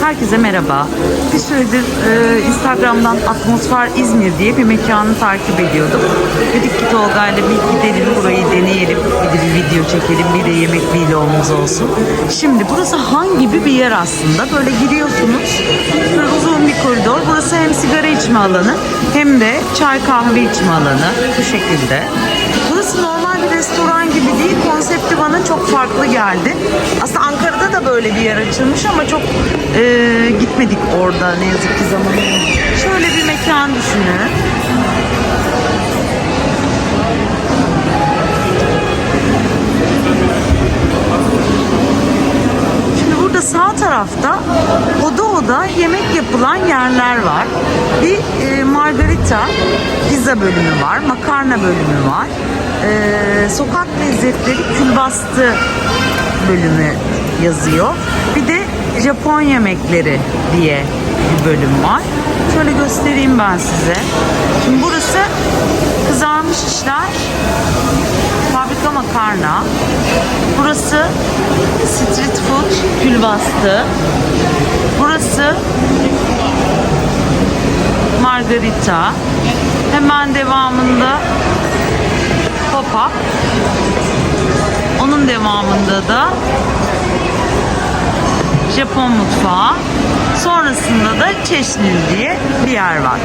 Herkese merhaba. Bir süredir e, Instagram'dan Atmosfer İzmir diye bir mekanı takip ediyordum. Dedik ki Tolga ile bir gidelim burayı deneyelim. Bir de bir video çekelim. Bir de yemek vlogumuz olsun. Şimdi burası Han gibi bir yer aslında. Böyle giriyorsunuz. Böyle uzun bir koridor. Burası hem sigara içme alanı hem de çay kahve içme alanı. Bu şekilde. Burası normal bir restoran gibi değil. Konsepti bana çok farklı geldi. Aslında Ankara'da böyle bir yer açılmış ama çok e, gitmedik orada ne yazık ki zaman. Şöyle bir mekan düşünün. Şimdi burada sağ tarafta oda oda yemek yapılan yerler var. Bir e, margarita pizza bölümü var, makarna bölümü var. E, sokak lezzetleri külbastı bölümü yazıyor. Bir de Japon yemekleri diye bir bölüm var. Şöyle göstereyim ben size. Şimdi burası kızarmış işler, fabrika makarna. Burası street food külbastı. Burası margarita. Hemen devamında pop-up. Onun devamında da Japon mutfağı. Sonrasında da Çeşnil diye bir yer var.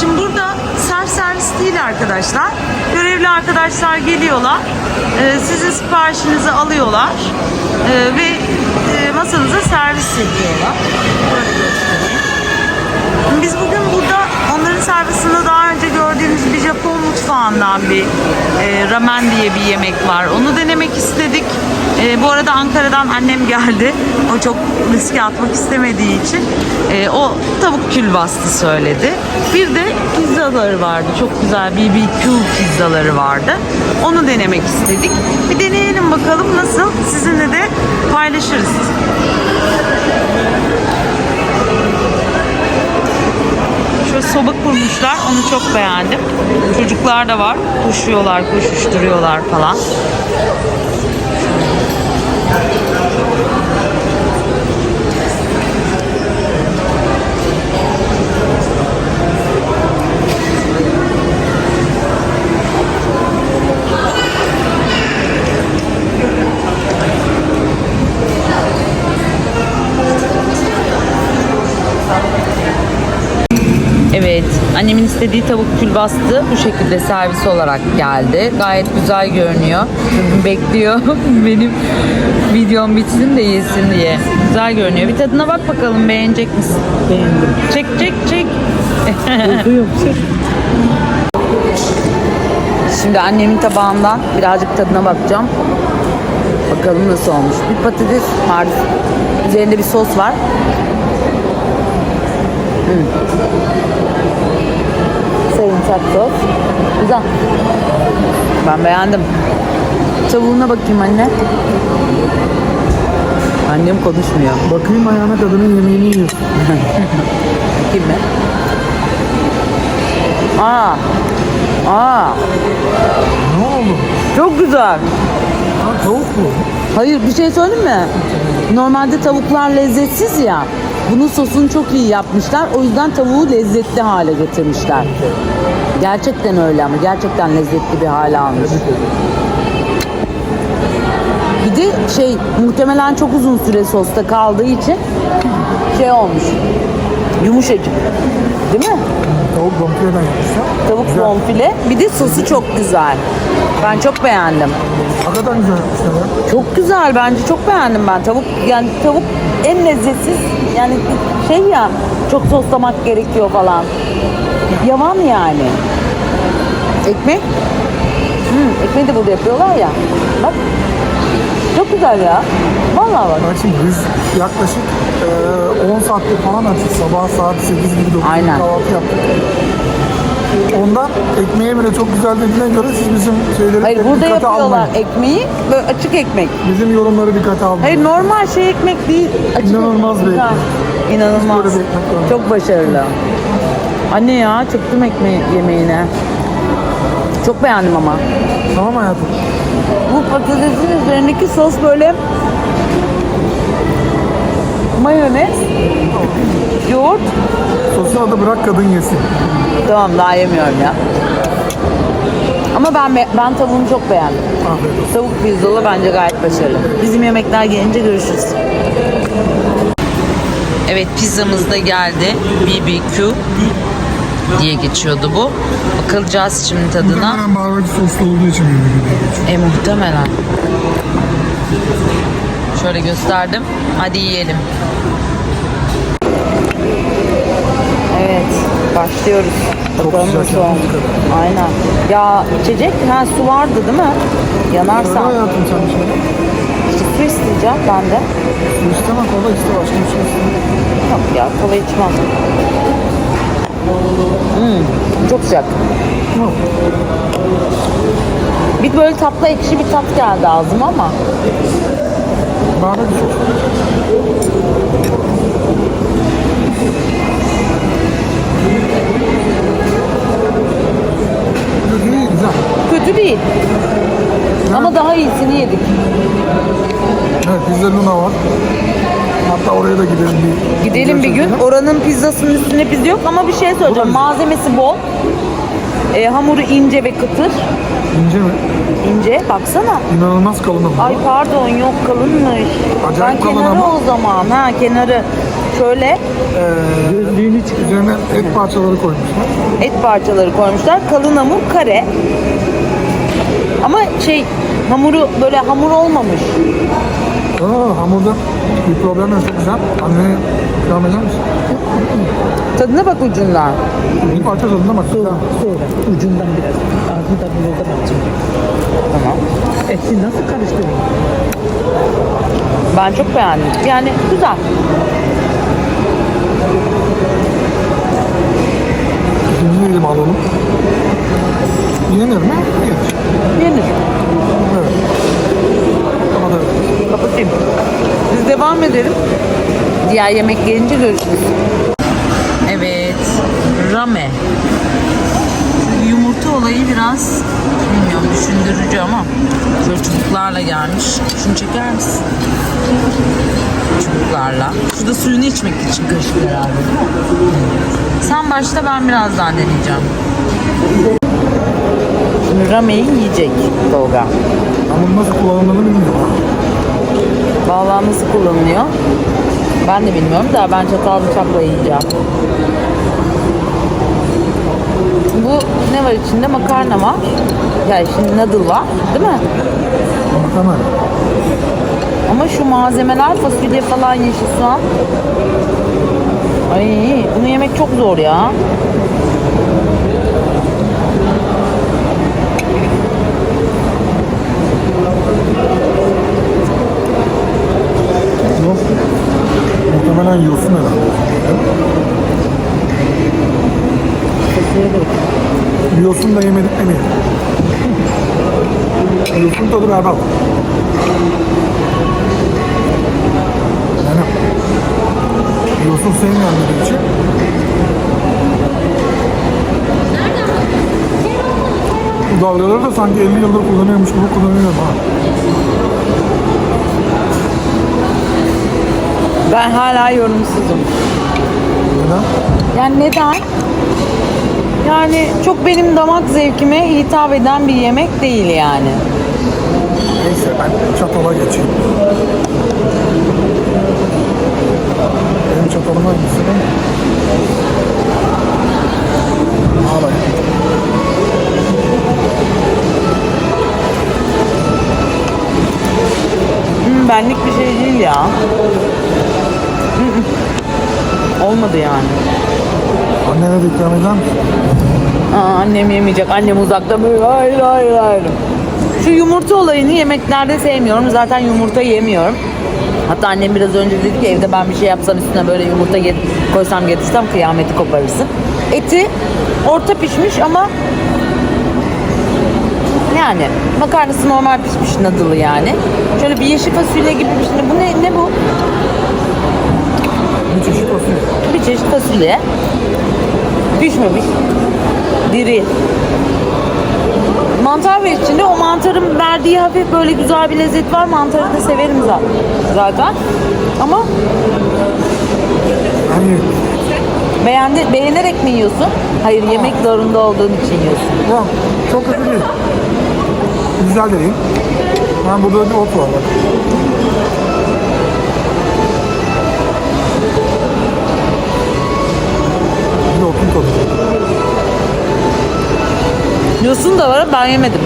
Şimdi burada self servis değil arkadaşlar. Görevli arkadaşlar geliyorlar. e, sizin siparişinizi alıyorlar. e, ve e, masanıza servis ediyorlar. Biz bugün burada onların servisinde daha önce gördüğümüz bir Japon mutfağından bir e, ramen diye bir yemek var. Onu denemek istedik. E, bu arada Ankara'dan annem geldi. O çok riske atmak istemediği için e, o tavuk külbastı söyledi. Bir de pizzaları vardı. Çok güzel BBQ pizzaları vardı. Onu denemek istedik. Bir deneyelim bakalım nasıl. Sizinle de paylaşırız. Şöyle soba kurmuşlar. Onu çok beğendim. Çocuklar da var. Koşuyorlar, koşuşturuyorlar falan. İstediği tavuk külbastı bu şekilde servis olarak geldi. Gayet güzel görünüyor. Bekliyor benim videom bitsin de yesin diye. Güzel görünüyor. Bir tadına bak bakalım beğenecek misin? Beğendim. Çek çek çek. Duyuyor musun? Şimdi annemin tabağından birazcık tadına bakacağım. Bakalım nasıl olmuş. Bir patates var. Üzerinde bir sos var. Hmm. Sarımsak sos. Güzel. Ben beğendim. Tavuğuna bakayım anne. Annem konuşmuyor. Bakayım ayağına kadının yemeğini yiyorsun. Bakayım mı? Aa. Aa. Ne oldu? Çok güzel. Ha, tavuk bu. Hayır bir şey söyleyeyim mi? Normalde tavuklar lezzetsiz ya. Bunun sosunu çok iyi yapmışlar. O yüzden tavuğu lezzetli hale getirmişler. Gerçekten öyle ama gerçekten lezzetli bir hale almış. Bir de şey muhtemelen çok uzun süre sosta kaldığı için şey olmuş. Yumuşacık. Değil mi? Tavuk bonfileden yapmışlar. Tavuk bonfile. Bir de sosu çok güzel. Ben çok beğendim. Hakikaten güzel yapmışlar ya. Çok güzel bence çok beğendim ben tavuk yani tavuk en lezzetsiz yani şey ya çok soslamak gerekiyor falan yavan yani ekmek hmm, ekmeği de burada yapıyorlar ya bak çok güzel ya vallahi bak Bak şimdi biz yaklaşık e, 10 saattir falan açtık. Sabah saat 8 gibi 9 Aynen. kahvaltı yaptık. Ondan ekmeğe bile çok güzel dediğine göre siz bizim şeyleri hayır burada dikkate yapıyorlar almayın. ekmeği böyle açık ekmek Bizim yorumları dikkate almayın. hayır normal şey ekmek değil açık İnanılmaz bir ekmek. Ha, ekmek. İnanılmaz. Böyle bir ekmek. Çok başarılı. Anne ya çıktım ekmeği yemeğine. Çok beğendim ama. Tamam hayatım. Bu patatesin üzerindeki sos böyle mayonez. Sosu da bırak kadın yesin. Tamam daha yemiyorum ya. Ama ben be- ben tavuğunu çok beğendim. Afiyet olsun. Tavuk pirzola bence gayet başarılı. Bizim yemekler gelince görüşürüz. Evet pizzamız da geldi. BBQ diye geçiyordu bu. Bakılacağız şimdi tadına. Muhtemelen barbekü soslu olduğu için bir diye E muhtemelen. Şöyle gösterdim. Hadi yiyelim. Evet, başlıyoruz. Çok Bakalım nasıl olmuş. Aynen. Ya içecek, ha su vardı değil mi? Yanarsan. hayatım sen bir şey. İşte su isteyeceğim ben de. Su isteme kola iste başka bir şey isteme. Yok ya, kola içmem. Hmm, çok sıcak. Bir böyle tatlı ekşi bir tat geldi ağzıma ama. Barbekü sosu. Kötü değil güzel. Kötü değil. Ama daha iyisini yedik. Evet bizde Luna var. Hatta oraya da gidelim bir. Gidelim bir gün. Oranın pizzasının üstüne pizza yok ama bir şey söyleyeceğim. Malzemesi bol. E, hamuru ince ve kıtır. İnce mi? İnce. Baksana. İnanılmaz kalın ama. Ay pardon yok kalınmış. Acayip ben kalın kenarı ama. o zaman. Ha kenarı. Şöyle Ee, üzerine et parçaları koymuşlar. et parçaları koymuşlar. Kalın hamur kare. Ama şey hamuru böyle hamur olmamış. Aa, hamurda bir problem yok. Çok güzel. Anneye ikram eder misin? Tadına bak ucundan. Bir parça tadına bak. Sonra ucundan biraz ağzını tadını yolda bakacağım. Tamam. Eti nasıl karıştırayım? Ben çok beğendim. Yani güzel. İkinci dilim alalım. Yenir mi? Yenir. Yenir. Evet. Evet. Kapatayım. Biz devam edelim. Diğer yemek gelince görüşürüz. Evet. Rame. Yumurta olayı biraz bilmiyorum düşündürücü ama şöyle çubuklarla gelmiş. Şunu çeker misin? Çubuklarla. Şu da suyunu içmek için kaşık herhalde değil mi? Başla ben birazdan deneyeceğim. Şimdi rameyi yiyecek Tolga. Ama nasıl kullanıldığını bilmiyorum. Vallahi nasıl kullanılıyor? Ben de bilmiyorum da ben çatal bıçakla yiyeceğim. Bu ne var içinde? Makarna var. Yani şimdi noodle var değil mi? Muhtemelen. Ama şu malzemeler fasulye falan yeşil soğan. Ay bunu yemek çok zor ya. Muhtemelen yiyorsun herhalde. Yiyorsun da yemedik demeyin. Yiyorsun tadı berbat. Yiyorsun sevmeyen biri için bu dalgaları da sanki 50 yıldır kullanıyormuş gibi kullanıyorum ha. Ben hala yorumsuzum. Neden? Yani neden? Yani çok benim damak zevkime hitap eden bir yemek değil yani. Neyse ben çatala geçeyim. Benim çatalım hangisi değil mi? Hmm, benlik bir şey değil ya. Olmadı yani. Annene ikram eder misin? Aa, annem yemeyecek. Annem uzakta böyle hayır hayır hayır. Şu yumurta olayını yemeklerde sevmiyorum. Zaten yumurta yemiyorum. Hatta annem biraz önce dedi ki evde ben bir şey yapsam üstüne böyle yumurta get koysam getirsem kıyameti koparırsın. Eti orta pişmiş ama yani makarnası normal pişmiş nadılı yani. Şöyle bir yeşil fasulye gibi bir şey. Bu ne, ne bu? Bir çeşit fasulye. Bir çeşit fasulye. Pişmemiş. Diri. Mantar var içinde. O mantarın verdiği hafif böyle güzel bir lezzet var. Mantarı da severim za- zaten. Ama Kendi beğenerek mi yiyorsun? Hayır yemek zorunda olduğun için yiyorsun. Ulan çok kötü değil. Güzel de değil. Ben burada bir ot var bak. Bir de otun tadı. Yosun da var ama ben yemedim.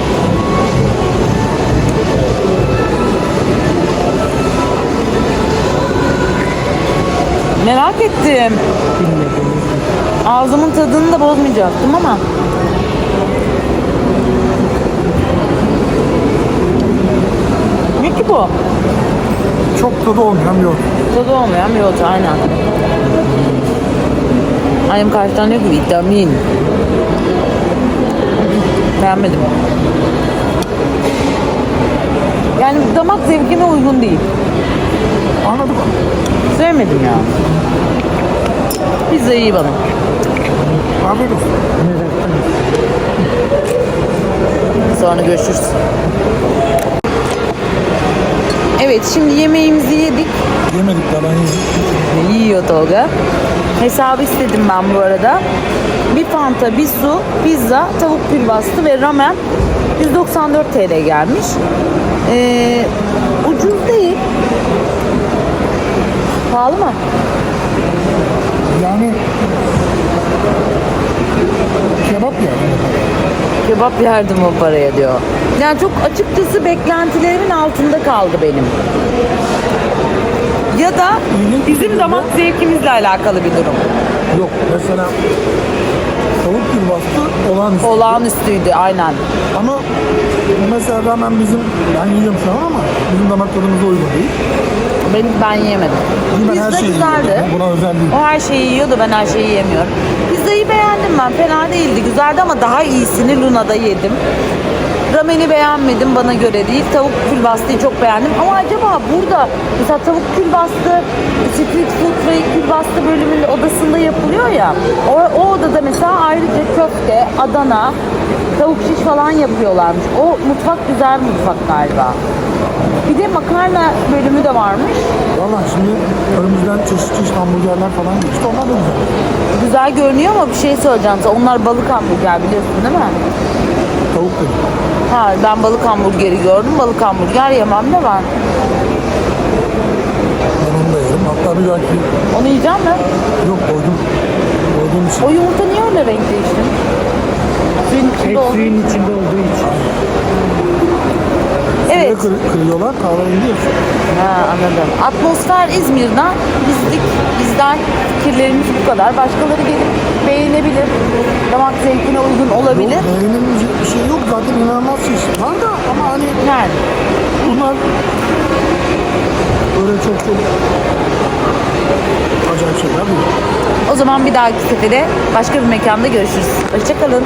Merak ettim. Ağzımın tadını da bozmayacaktım ama. Ne ki bu? Çok tadı olmayan bir ot. Tadı olmayan bir ot aynen. Annem karşıdan diyor ki vitamin. Beğenmedim. Yani damak zevkime uygun değil. Anladım. Sevmedim ya. Pizza iyi bana. Afiyet olsun. Sonra görüşürüz. Evet şimdi yemeğimizi yedik. Yemedik daha ben yedim. Yiyor Tolga. Hesabı istedim ben bu arada. Fanta, bir su, pizza, tavuk külbastı ve ramen 194 TL gelmiş. Ee, ucuz değil. Pahalı mı? Yani kebap yani. Kebap yerdim o paraya diyor. Yani çok açıkçası beklentilerimin altında kaldı benim. Ya da bizim damak zevkimizle alakalı bir durum. Yok mesela tavuk külbastı olağanüstü. Olağanüstüydü aynen. Ama mesela ramen bizim, ben yiyorum şu an ama bizim damak tadımıza uygun değil. Ben, ben yemedim. Ben Pizza her şeyi güzeldi. Buna özel değil. O her şeyi yiyordu ben her şeyi yemiyorum. Pizzayı beğendim ben fena değildi güzeldi ama daha iyisini Luna'da yedim. Rameni beğenmedim bana göre değil. Tavuk külbastıyı çok beğendim. Ama acaba burada mesela tavuk külbastı street food ve külbastı bölümünün odasında yapılıyor ya. O, o odada mesela ayrıca köfte, Adana, tavuk şiş falan yapıyorlarmış. O mutfak güzel mutfak galiba. Bir de makarna bölümü de varmış. Valla şimdi önümüzden çeşit çeşit hamburgerler falan geçti. Onlar da güzel. Güzel görünüyor ama bir şey söyleyeceğim. Onlar balık hamburger biliyorsun değil mi? Tavuk dedim. Ha ben balık hamburgeri gördüm. Balık hamburger yemem de ben. Ben onu da yerim. Hatta bir dahaki Onu yiyeceğim mi? yok koydum. Koyduğum için. O yumurta niye öyle renk değişti? Suyun içinde oldu. suyun içinde olduğu için. Suya Evet. kır, kırıyorlar kahverengi yiyorsun. Ha, anladım. Atmosfer İzmir'den bizlik, bizden fikirlerimiz bu kadar. Başkaları gelip beğenebilir. Damak zevkine uygun olabilir. Yok beğenilmeyecek bir şey yok. Zaten inanılmaz çeşit var da ama hani Yani. bunlar böyle çok çok acayip şeyler değil. O zaman bir dahaki sefere başka bir mekanda görüşürüz. Hoşçakalın.